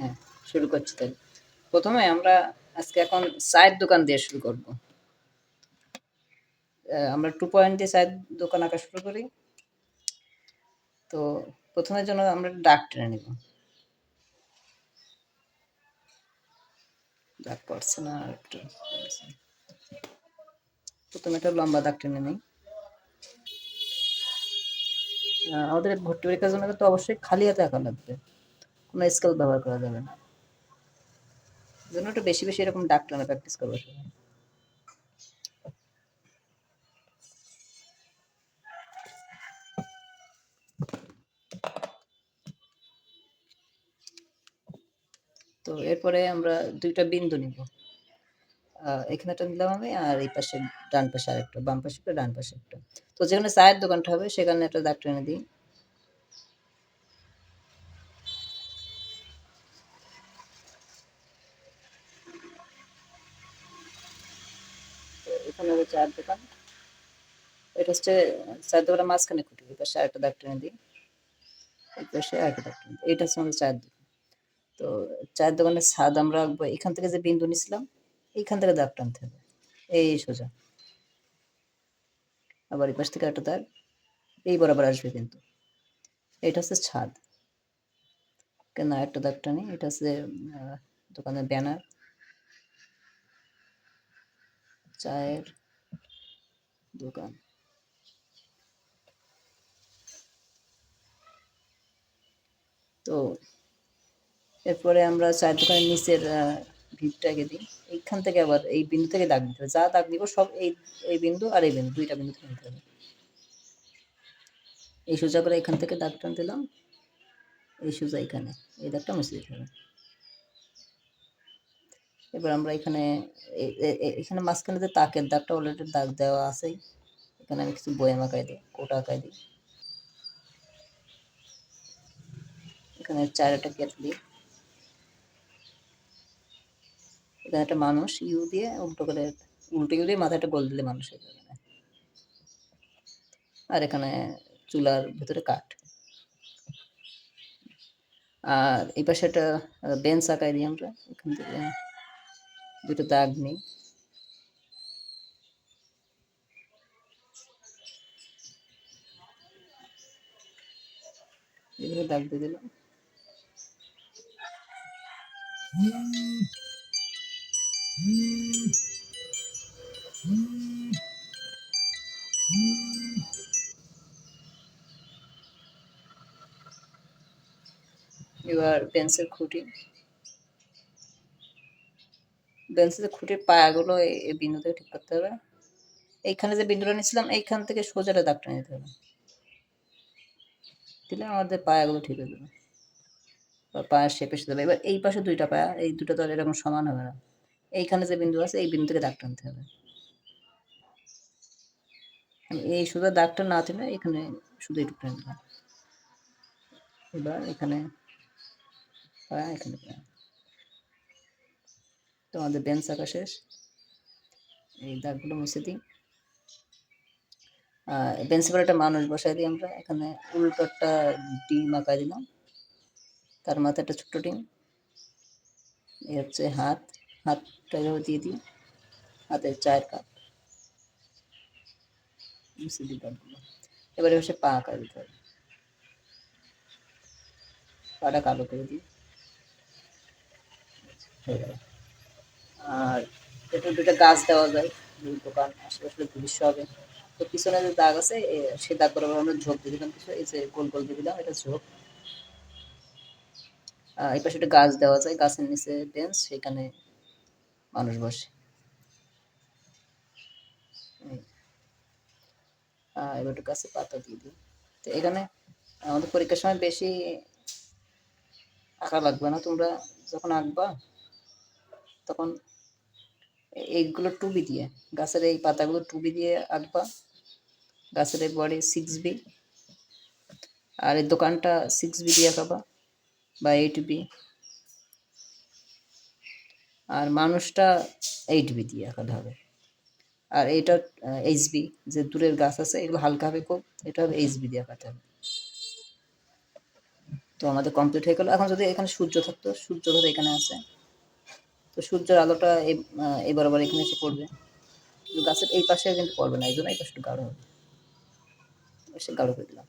হ্যাঁ শুরু করছি তাহলে। প্রথমে আমরা আজকে এখন চায়ের দোকান দিয়ে শুরু করব। আমরা টু পয়েন্ট দিয়ে চায়ের দোকান আঁকা শুরু করি। তো প্রথমের জন্য আমরা ডাক টেনে নিব। দাগ পড়ছে না একটু প্রথমে একটা লম্বা দাগ টেনে নিই। আমাদের ভর্তি পরীক্ষার জন্য তো অবশ্যই খালি হাতে আঁকা লাগবে। কোনো স্কেল ব্যবহার করা যাবে না। জন্য একটু বেশি বেশি এরকম দাগ টানা প্র্যাকটিস করব। তো এরপরে আমরা দুইটা বিন্দু নিব। এখানে একটা নিলাম আমি, আর এই পাশে ডান পাশে আরেকটা, বাম পাশে একটা, ডান পাশে একটা। তো যেখানে চায়ের দোকানটা হবে, সেখানে একটা দাগ টেনে দিই। হবে চায়ের দোকান এটা হচ্ছে চায়ের দোকানের মাঝখানে খুঁটি এই পাশে আরেকটা দাগ টেনে দিই এই পাশে আরেকটা দাগ টেনে দিই এইটা হচ্ছে আমাদের চায়ের দোকান তো চায়ের দোকানের ছাদ আমরা আঁকবো এখান থেকে যে বিন্দু নিছিলাম এইখান থেকে দাগ টানতে হবে এই সোজা আবার এই পাশ থেকে একটা দাগ এই বরাবর আসবে কিন্তু এটা হচ্ছে ছাদ কেন একটা দাগ টানি এটা হচ্ছে দোকানের ব্যানার চায়ের দোকান। তো এরপরে আমরা চায়ের দোকানের নিচের আহ, ভিতটাকে দিই। এইখান থেকে আবার এই বিন্দু থেকে দাগ দিতে হবে। যা দাগ দিব সব এই এই বিন্দু আর এই বিন্দু দুইটা বিন্দু থেকে নিতে হবে। এই সোজা করে এখান থেকে দাগ টান দিলাম। এই সোজা এখানে। এই দাগটা মুছে দিতে হবে। এবার আমরা এখানে এখানে মাঝখানে যে তাকের দাগটা অলরেডি দাগ দেওয়া আছেই। এখানে আমি কিছু বয়াম আঁকাই দিই, কোটা আঁকাই দিই। এখানে চারটা কেটে দিই। এখানে একটা মানুষ ইউ দিয়ে উল্টো করে, উল্টো ইউ দিয়ে মাথায় একটা গোল দিলে মানুষ যাবে। আর এখানে চুলার ভিতরে কাঠ। আর এই পাশে একটা বেঞ্চ আঁকাই দিই আমরা। এখান থেকে দুটো দাগ নিই। এগুলো দাগ দিয়ে দিলাম। এবার বেঞ্চের খুঁটি। বেঞ্চের খুঁটির পায়াগুলো এই- বিন্দু থেকে ঠিক করতে হবে। এইখানে যে বিন্দুটা নিয়েছিলাম, এইখান থেকে সোজাটা দাগটা নিতে হবে। দিলে আমাদের পায়াগুলো ঠিক হয়ে যাবে। পায়ের শেপ এসে যাবে এবার এই পাশে দুইটা পায়া, এই দুটো তো এরকম সমান হবে না। এইখানে যে বিন্দু আছে, এই বিন্দু থেকে দাগ টানতে হবে। এই শুধু দাগটা না টেনে এখানে শুধু দিলাম এবার এখানে পায়া এখানে পায়া। তো আমাদের বেঞ্চ আঁকা এই দাগগুলো মুছে দিই। বেঞ্চের একটা মানুষ বসাই দিই আমরা। এখানে উল্টো একটা ডিম আঁকা দিলাম। তার মাথায় একটা ছোট্ট ডিম। এই হচ্ছে হাত। হাতটা এভাবে দিয়ে দিই। হাতের চায়ের কাপ। মুছে দিই কাপগুলো এবারে হচ্ছে পা আঁকা দিতে হবে। পাটা কালো করে দিই। হয়ে গেল। আর এটা দুটো গাছ দেওয়া যায় দুই দোকান আশেপাশে দৃশ্য হবে তো পিছনে যে দাগ আছে এ, সে দাগ বরাবর আমরা ঝোপ দিয়ে দিলাম কিছু এই যে গোল গোল দিয়ে দিলাম এটা ঝোপ। এই পাশে একটা গাছ দেওয়া যায় গাছের নিচে বেঞ্চ সেখানে মানুষ বসে। এবার একটু গাছে পাতা দিয়ে দিই। তো এখানে আমাদের পরীক্ষার সময় বেশি আঁকা লাগবে না তোমরা যখন আঁকবা তখন এইগুলো টুবি দিয়ে, গাছের এই পাতাগুলো টুবি দিয়ে আঁকবা, গাছের এই বডি সিক্স বি আর এই দোকানটা সিক্স বি দিয়ে আঁকাবা বা এইট বি আর মানুষটা এইট বি দিয়ে আঁকাতে হবে। আর এইটা এইচ বি যে দূরের গাছ আছে, এগুলো হালকা হবে খুব, এটা হবে এইচ বি দিয়ে আঁকাতে হবে। তো আমাদের কমপ্লিট হয়ে গেল। এখন যদি এখানে সূর্য থাকতো, সূর্য ধরো এখানে আছে। তো সূর্যের আলোটা এই বরাবর এখানে এসে পড়বে। গাছের এই পাশে কিন্তু পড়বে না এই জন্য এই পাশে একটু গাঢ় হবে। এসে গাঢ় করে দিলাম।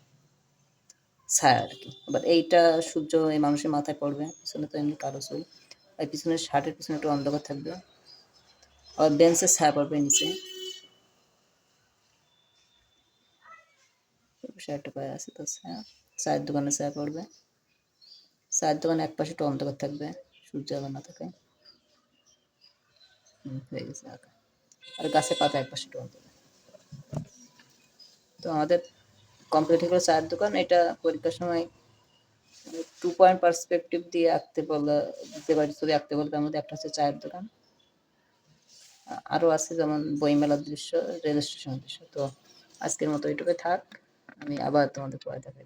ছায়া আর কি। এবার এইটা সূর্য এই মানুষের মাথায় পড়বে পিছনে তো এমনি কারও চুল। আর পিছনে শার্টের পিছনে একটু অন্ধকার থাকবে। আবার বেঞ্চের ছায়া পড়বে নিচে। শার্টটা পায়ে আছে তো ছায়া। চায়ের দোকানে ছায়া পড়বে। চায়ের দোকানে এক পাশে একটু অন্ধকার থাকবে সূর্য আবার না থাকে হুম, আর গাছের পাতা এক পাশে একটু তো আমাদের কমপ্লিট হয়ে গেলো চায়ের দোকান। এটা পরীক্ষার সময় টু পয়েন্ট পার্সপেক্টিভ দিয়ে আঁকতে বলা, দিতে পারি, ছবি আঁকতে বলতে তার মধ্যে একটা হচ্ছে চায়ের দোকান। আ- আরও আছে যেমন বইমেলার দৃশ্য, রেল স্টেশনের দৃশ্য। তো আজকের মতো এইটুকু থাক। আমি আবার তোমাদের পরে দেখাই